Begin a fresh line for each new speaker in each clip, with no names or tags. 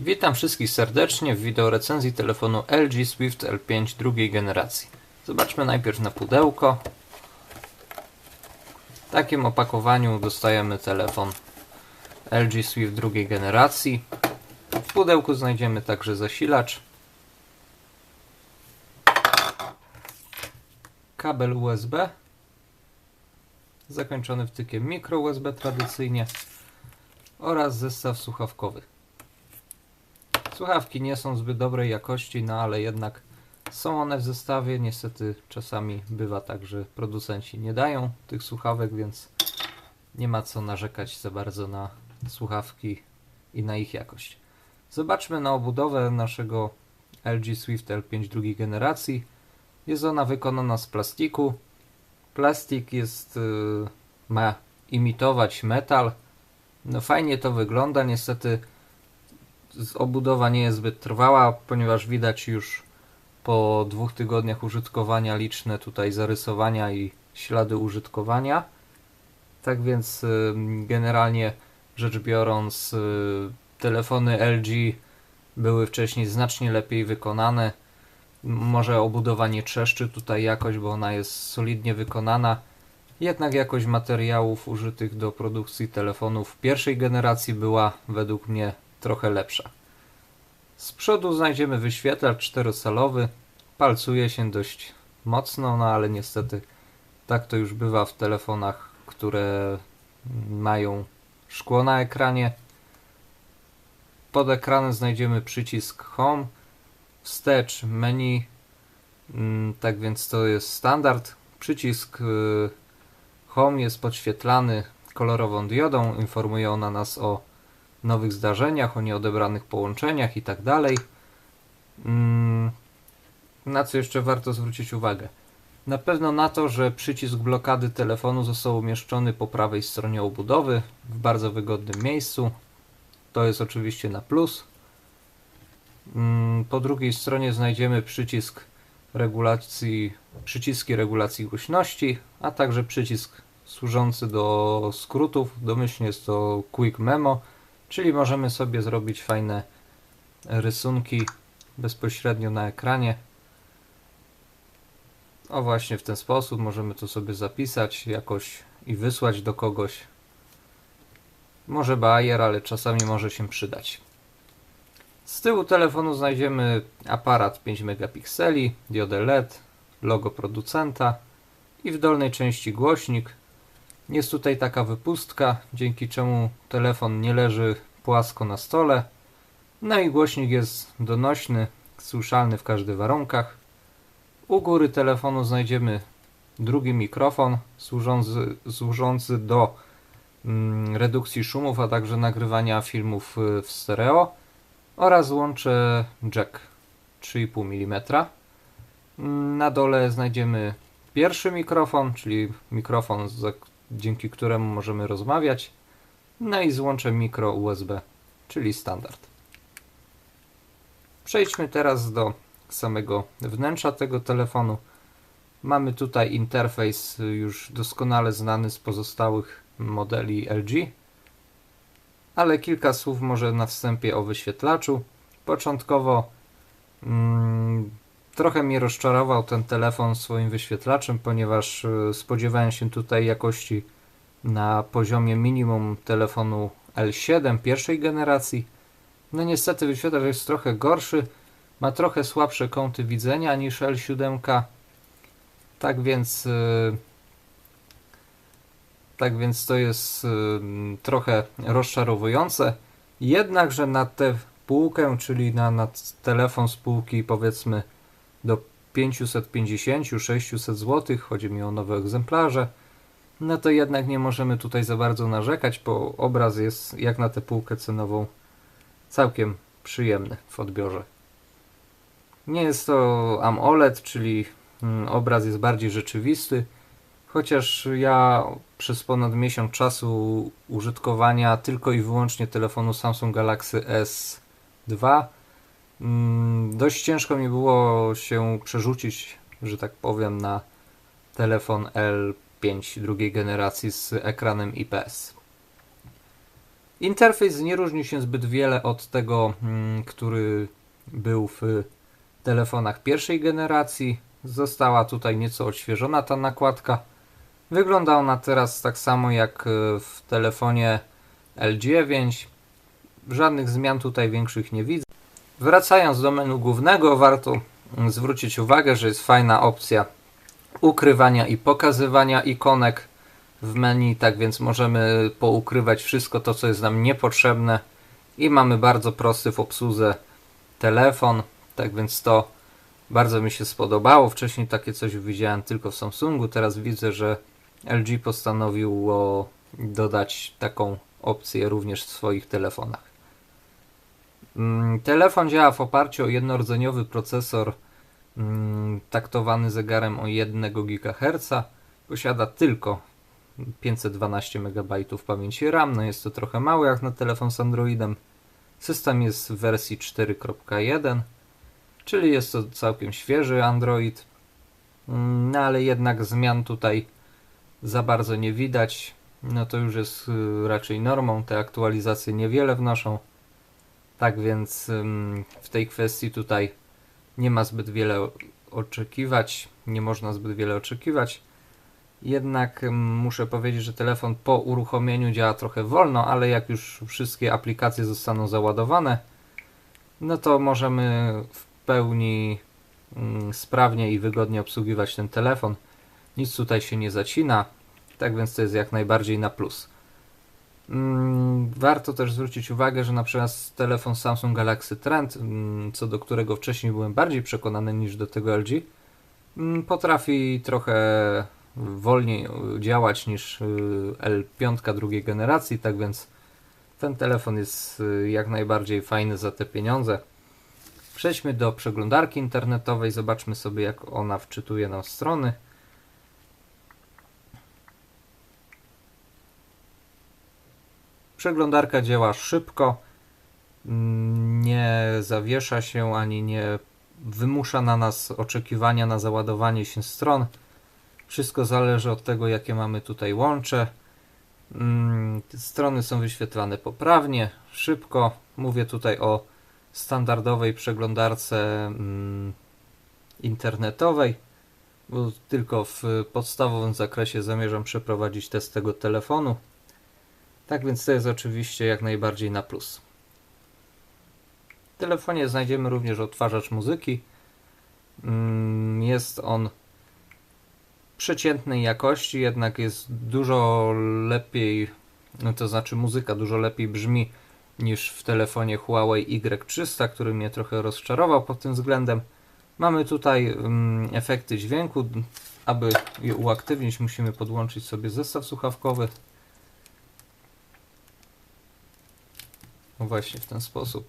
Witam wszystkich serdecznie w wideo recenzji telefonu LG Swift L5 drugiej generacji. Zobaczmy najpierw na pudełko. W takim opakowaniu dostajemy telefon LG Swift drugiej generacji. W pudełku znajdziemy także zasilacz, kabel USB zakończony wtykiem mikro USB tradycyjnie oraz zestaw słuchawkowy. Słuchawki nie są zbyt dobrej jakości, no ale jednak są one w zestawie. Niestety czasami bywa tak, że producenci nie dają tych słuchawek, więc nie ma co narzekać za bardzo na słuchawki i na ich jakość. Zobaczmy na obudowę naszego LG Swift L5 drugiej generacji. Jest ona wykonana z plastiku. Plastik jest, yy, ma imitować metal. No fajnie to wygląda, niestety obudowa nie jest zbyt trwała, ponieważ widać już po dwóch tygodniach użytkowania liczne tutaj zarysowania i ślady użytkowania. Tak więc generalnie rzecz biorąc, y, telefony LG były wcześniej znacznie lepiej wykonane. Może obudowa nie trzeszczy tutaj jakoś, bo ona jest solidnie wykonana. Jednak jakość materiałów użytych do produkcji telefonów pierwszej generacji była według mnie trochę lepsza. Z przodu znajdziemy wyświetlacz czterosalowy. Palcuje się dość mocno, no ale niestety tak to już bywa w telefonach, które mają szkło na ekranie. Pod ekranem znajdziemy przycisk Home, wstecz menu, mm, tak więc to jest standard. Przycisk y, Home jest podświetlany kolorową diodą, informuje ona nas o nowych zdarzeniach, o nieodebranych połączeniach i tak dalej. Mm, na co jeszcze warto zwrócić uwagę? Na pewno na to, że przycisk blokady telefonu został umieszczony po prawej stronie obudowy w bardzo wygodnym miejscu. To jest oczywiście na plus. Mm, po drugiej stronie znajdziemy przycisk regulacji, przyciski regulacji głośności, a także przycisk służący do skrótów. Domyślnie jest to Quick Memo Czyli możemy sobie zrobić fajne rysunki bezpośrednio na ekranie. O właśnie w ten sposób możemy to sobie zapisać jakoś i wysłać do kogoś. Może bajer, ale czasami może się przydać. Z tyłu telefonu znajdziemy aparat 5 megapikseli, diodę LED, logo producenta i w dolnej części głośnik jest tutaj taka wypustka, dzięki czemu telefon nie leży płasko na stole. No i głośnik jest donośny, słyszalny w każdych warunkach. U góry telefonu znajdziemy drugi mikrofon służący, służący do mm, redukcji szumów, a także nagrywania filmów y, w stereo oraz łącze jack 3,5 mm. Na dole znajdziemy pierwszy mikrofon, czyli mikrofon, dzięki któremu możemy rozmawiać. No i złącze mikro USB, czyli standard. Przejdźmy teraz do samego wnętrza tego telefonu. Mamy tutaj interfejs już doskonale znany z pozostałych modeli LG, ale kilka słów może na wstępie o wyświetlaczu. Początkowo mm, trochę mnie rozczarował ten telefon swoim wyświetlaczem, ponieważ y, spodziewałem się tutaj jakości na poziomie minimum telefonu L7 pierwszej generacji. No niestety wyświetlacz jest trochę gorszy, ma trochę słabsze kąty widzenia niż L7. Tak więc yy, tak więc to jest yy, trochę rozczarowujące. Jednakże na tę półkę, czyli na, na telefon z półki powiedzmy do 550-600 zł, chodzi mi o nowe egzemplarze, no to jednak nie możemy tutaj za bardzo narzekać, bo obraz jest jak na tę półkę cenową całkiem przyjemny w odbiorze. Nie jest to AMOLED, czyli mm, obraz jest bardziej rzeczywisty, chociaż ja przez ponad miesiąc czasu użytkowania tylko i wyłącznie telefonu Samsung Galaxy S2 mm, dość ciężko mi było się przerzucić, że tak powiem, na telefon L 5 drugiej generacji z ekranem IPS. Interfejs nie różni się zbyt wiele od tego, mm, który był w telefonach pierwszej generacji. Została tutaj nieco odświeżona ta nakładka. Wygląda ona teraz tak samo jak e, w telefonie L9. Żadnych zmian tutaj większych nie widzę. Wracając do menu głównego, warto zwrócić uwagę, że jest fajna opcja ukrywania i pokazywania ikonek w menu, tak więc możemy poukrywać wszystko to, co jest nam niepotrzebne i mamy bardzo prosty w obsłudze telefon, tak więc to bardzo mi się spodobało. Wcześniej takie coś widziałem tylko w Samsungu, teraz widzę, że LG postanowiło dodać taką opcję również w swoich telefonach. Mm, telefon działa w oparciu o jednorodzeniowy procesor mm, taktowany zegarem o 1 GHz. Posiada tylko 512 MB pamięci RAM. No jest to trochę mało jak na telefon z Androidem. System jest w wersji 4.1, czyli jest to całkiem świeży Android. Mm, no ale jednak zmian tutaj za bardzo nie widać. No to już jest y, raczej normą. Te aktualizacje niewiele wnoszą. Tak więc w tej kwestii tutaj nie ma zbyt wiele oczekiwać, nie można zbyt wiele oczekiwać. Jednak muszę powiedzieć, że telefon po uruchomieniu działa trochę wolno, ale jak już wszystkie aplikacje zostaną załadowane, no to możemy w pełni sprawnie i wygodnie obsługiwać ten telefon. Nic tutaj się nie zacina, tak więc to jest jak najbardziej na plus. Mm, warto też zwrócić uwagę, że na przykład telefon Samsung Galaxy Trend, mm, co do którego wcześniej byłem bardziej przekonany niż do tego LG, mm, potrafi trochę wolniej działać niż y, L5 drugiej generacji, tak więc ten telefon jest y, jak najbardziej fajny za te pieniądze. Przejdźmy do przeglądarki internetowej, zobaczmy sobie jak ona wczytuje nam strony. Przeglądarka działa szybko, mm, nie zawiesza się ani nie wymusza na nas oczekiwania na załadowanie się stron. Wszystko zależy od tego, jakie mamy tutaj łącze. Mm, strony są wyświetlane poprawnie, szybko. Mówię tutaj o standardowej przeglądarce mm, internetowej, bo tylko w podstawowym zakresie zamierzam przeprowadzić test tego telefonu. Tak więc to jest oczywiście jak najbardziej na plus. W telefonie znajdziemy również odtwarzacz muzyki. Mm, jest on przeciętnej jakości, jednak jest dużo lepiej, no to znaczy muzyka dużo lepiej brzmi niż w telefonie Huawei Y300, który mnie trochę rozczarował pod tym względem. Mamy tutaj um, efekty dźwięku. Aby je uaktywnić, musimy podłączyć sobie zestaw słuchawkowy. Właśnie w ten sposób.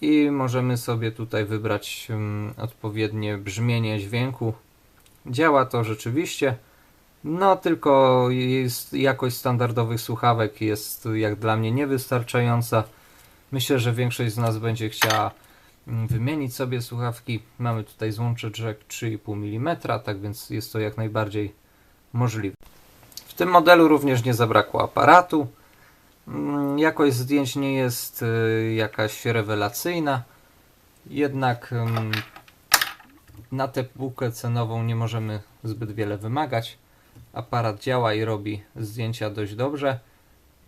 I możemy sobie tutaj wybrać um, odpowiednie brzmienie dźwięku. Działa to rzeczywiście. No, tylko jest jakość standardowych słuchawek jest jak dla mnie niewystarczająca. Myślę, że większość z nas będzie chciała mm, wymienić sobie słuchawki. Mamy tutaj złącze jack 3,5 mm, tak więc jest to jak najbardziej możliwe. W tym modelu również nie zabrakło aparatu. Mm, jakość zdjęć nie jest y, jakaś rewelacyjna, jednak mm, na tę półkę cenową nie możemy zbyt wiele wymagać. Aparat działa i robi zdjęcia dość dobrze.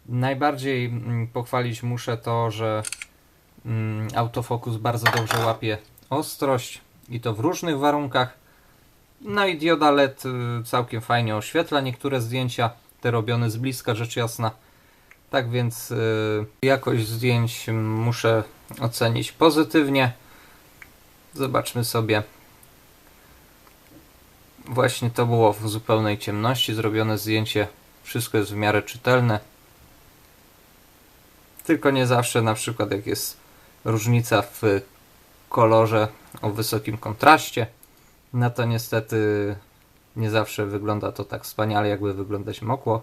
Najbardziej mm, pochwalić muszę to, że autofokus bardzo dobrze łapie ostrość i to w różnych warunkach. No i dioda LED y, całkiem fajnie oświetla niektóre zdjęcia, te robione z bliska, rzecz jasna tak więc y, jakość zdjęć muszę ocenić pozytywnie. Zobaczmy sobie. Właśnie to było w zupełnej ciemności zrobione zdjęcie. Wszystko jest w miarę czytelne. Tylko nie zawsze, na przykład jak jest różnica w kolorze o wysokim kontraście, no to niestety nie zawsze wygląda to tak wspaniale, jakby wyglądać mogło.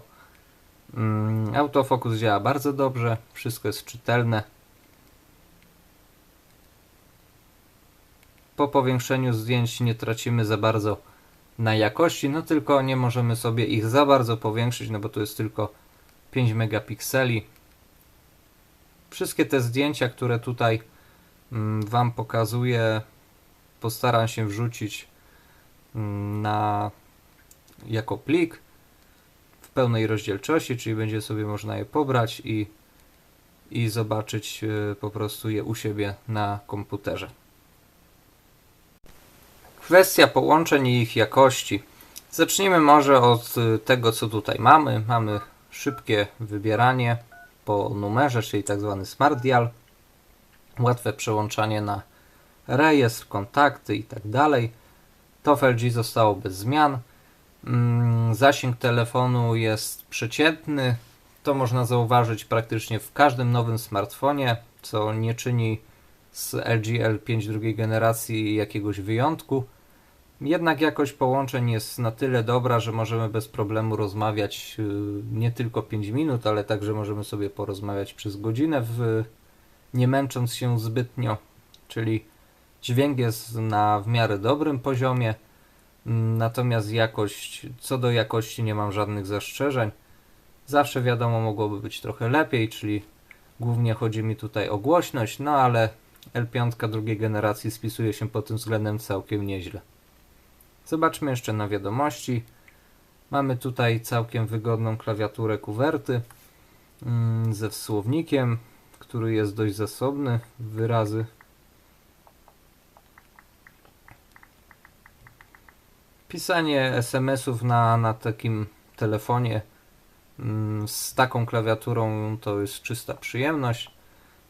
Mm, autofokus działa bardzo dobrze, wszystko jest czytelne. Po powiększeniu zdjęć nie tracimy za bardzo na jakości, no tylko nie możemy sobie ich za bardzo powiększyć, no bo to jest tylko 5 megapikseli. Wszystkie te zdjęcia, które tutaj mm, Wam pokazuję, postaram się wrzucić mm, na, jako plik pełnej rozdzielczości, czyli będzie sobie można je pobrać i, i zobaczyć e, po prostu je u siebie na komputerze. Kwestia połączeń i ich jakości. Zacznijmy może od y, tego, co tutaj mamy. Mamy szybkie wybieranie po numerze, czyli tak zwany Smart Dial. Łatwe przełączanie na rejestr, kontakty i tak dalej. To zostało bez zmian. Mm, Zasięg telefonu jest przeciętny. To można zauważyć praktycznie w każdym nowym smartfonie, co nie czyni z LG L5 drugiej generacji jakiegoś wyjątku. Jednak jakość połączeń jest na tyle dobra, że możemy bez problemu rozmawiać y, nie tylko 5 minut, ale także możemy sobie porozmawiać przez godzinę, w, nie męcząc się zbytnio. Czyli dźwięk jest na w miarę dobrym poziomie, natomiast jakość, co do jakości nie mam żadnych zastrzeżeń. Zawsze wiadomo, mogłoby być trochę lepiej, czyli głównie chodzi mi tutaj o głośność, no ale L5 drugiej generacji spisuje się pod tym względem całkiem nieźle. Zobaczmy jeszcze na wiadomości. Mamy tutaj całkiem wygodną klawiaturę kuwerty mm, ze słownikiem, który jest dość zasobny w wyrazy. Pisanie SMS-ów na, na takim telefonie mm, z taką klawiaturą to jest czysta przyjemność.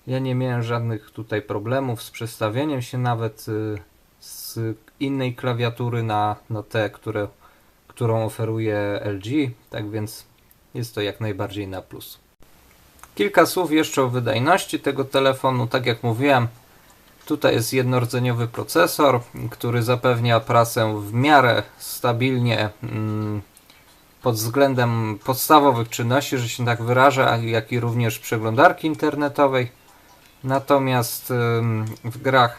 Ja nie miałem żadnych tutaj problemów z przestawieniem się nawet y, z innej klawiatury na, na te, które, którą oferuje LG, tak więc jest to jak najbardziej na plus. Kilka słów jeszcze o wydajności tego telefonu. Tak jak mówiłem, tutaj jest jednordzeniowy procesor, który zapewnia pracę w miarę stabilnie mm, pod względem podstawowych czynności, że się tak wyrażę, jak i również przeglądarki internetowej. Natomiast w grach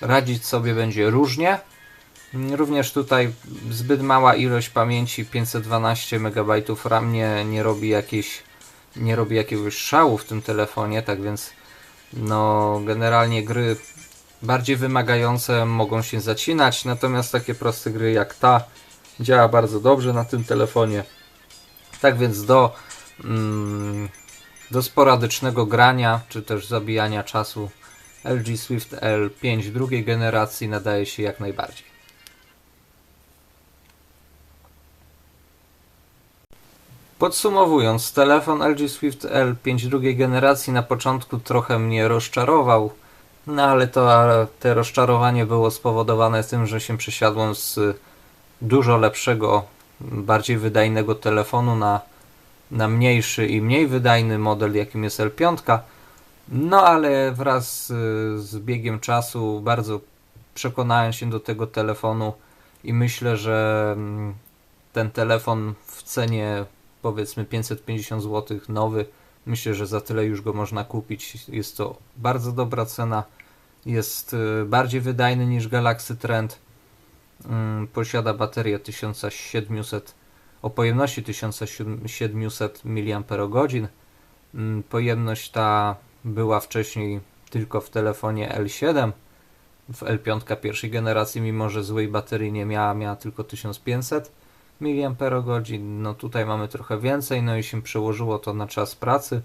radzić sobie będzie różnie. Również tutaj zbyt mała ilość pamięci 512 MB RAM nie, nie robi jakiejś nie robi jakiegoś szału w tym telefonie, tak więc no generalnie gry bardziej wymagające mogą się zacinać, natomiast takie proste gry jak ta działa bardzo dobrze na tym telefonie. Tak więc do, mm, do sporadycznego grania, czy też zabijania czasu LG Swift L5 drugiej generacji nadaje się jak najbardziej. Podsumowując, telefon LG Swift L5 drugiej generacji na początku trochę mnie rozczarował, no ale to te rozczarowanie było spowodowane tym, że się przesiadłem z dużo lepszego, bardziej wydajnego telefonu na, na mniejszy i mniej wydajny model, jakim jest L5. No ale wraz z biegiem czasu bardzo przekonałem się do tego telefonu i myślę, że mm, ten telefon w cenie powiedzmy 550 zł nowy. Myślę, że za tyle już go można kupić. Jest to bardzo dobra cena. Jest y, bardziej wydajny niż Galaxy Trend. Mm, posiada baterię 1700 o pojemności 1700 mAh. Mm, pojemność ta była wcześniej tylko w telefonie L7. W L5 pierwszej generacji, mimo że złej baterii nie miała, miała tylko 1500 mAh. No tutaj mamy trochę więcej, no i się przełożyło to na czas pracy.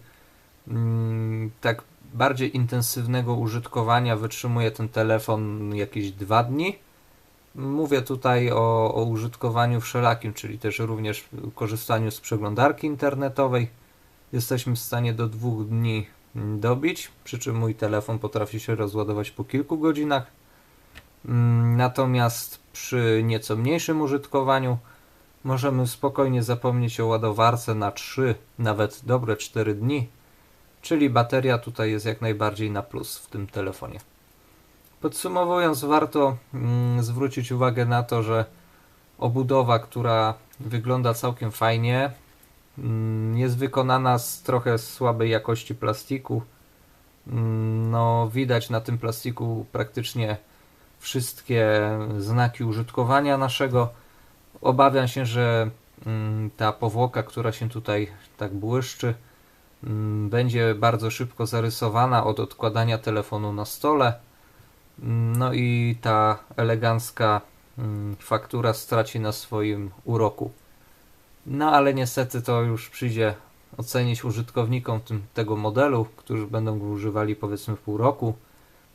Mm, tak bardziej intensywnego użytkowania wytrzymuje ten telefon jakieś dwa dni. Mówię tutaj o, o użytkowaniu wszelakim, czyli też również korzystaniu z przeglądarki internetowej. Jesteśmy w stanie do dwóch dni dobić, przy czym mój telefon potrafi się rozładować po kilku godzinach. Mm, natomiast przy nieco mniejszym użytkowaniu możemy spokojnie zapomnieć o ładowarce na 3, nawet dobre 4 dni, czyli bateria tutaj jest jak najbardziej na plus w tym telefonie. Podsumowując, warto mm, zwrócić uwagę na to, że obudowa, która wygląda całkiem fajnie, mm, jest wykonana z trochę słabej jakości plastiku. Mm, no, widać na tym plastiku praktycznie wszystkie znaki użytkowania naszego Obawiam się, że ta powłoka, która się tutaj tak błyszczy, będzie bardzo szybko zarysowana od odkładania telefonu na stole. Mm, No i ta elegancka mm, faktura straci na swoim uroku. No ale niestety to już przyjdzie ocenić użytkownikom tym, tego modelu, którzy będą go używali powiedzmy pół roku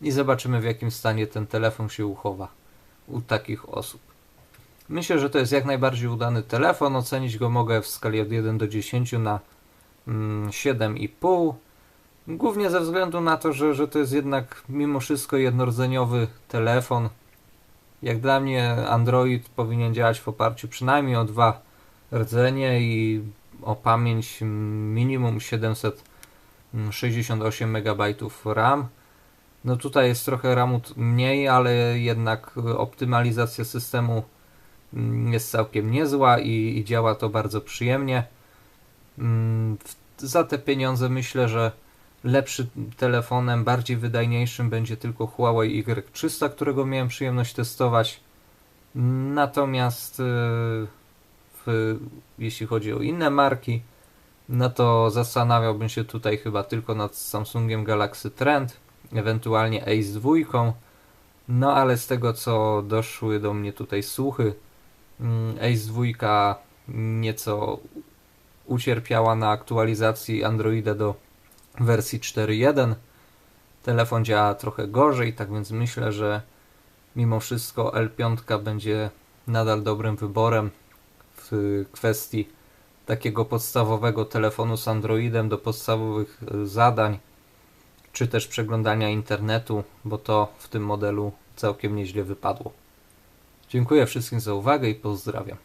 i zobaczymy w jakim stanie ten telefon się uchowa u takich osób. Myślę, że to jest jak najbardziej udany telefon. Ocenić go mogę w skali od 1 do 10 na mm, 7,5. Głównie ze względu na to, że, że to jest jednak mimo wszystko jednorodzeniowy telefon. Jak dla mnie Android powinien działać w oparciu przynajmniej o dwa rdzenie i o pamięć mm, minimum 768 MB RAM. No tutaj jest trochę RAMu mniej, ale jednak optymalizacja systemu mm, jest całkiem niezła i, i działa to bardzo przyjemnie. Mm, Za te pieniądze myślę, że lepszy telefonem, bardziej wydajniejszym będzie tylko Huawei Y300, którego miałem przyjemność testować. Natomiast y, w, jeśli chodzi o inne marki, no to zastanawiałbym się tutaj chyba tylko nad Samsungiem Galaxy Trend, ewentualnie Ace 2. No ale z tego co doszły do mnie tutaj słuchy, mm, Ace 2 nieco ucierpiała na aktualizacji Androida do wersji 4.1. Telefon działa trochę gorzej, tak więc myślę, że mimo wszystko L5 będzie nadal dobrym wyborem w kwestii takiego podstawowego telefonu z Androidem do podstawowych e, zadań, czy też przeglądania internetu, bo to w tym modelu całkiem nieźle wypadło. Dziękuję wszystkim za uwagę i pozdrawiam.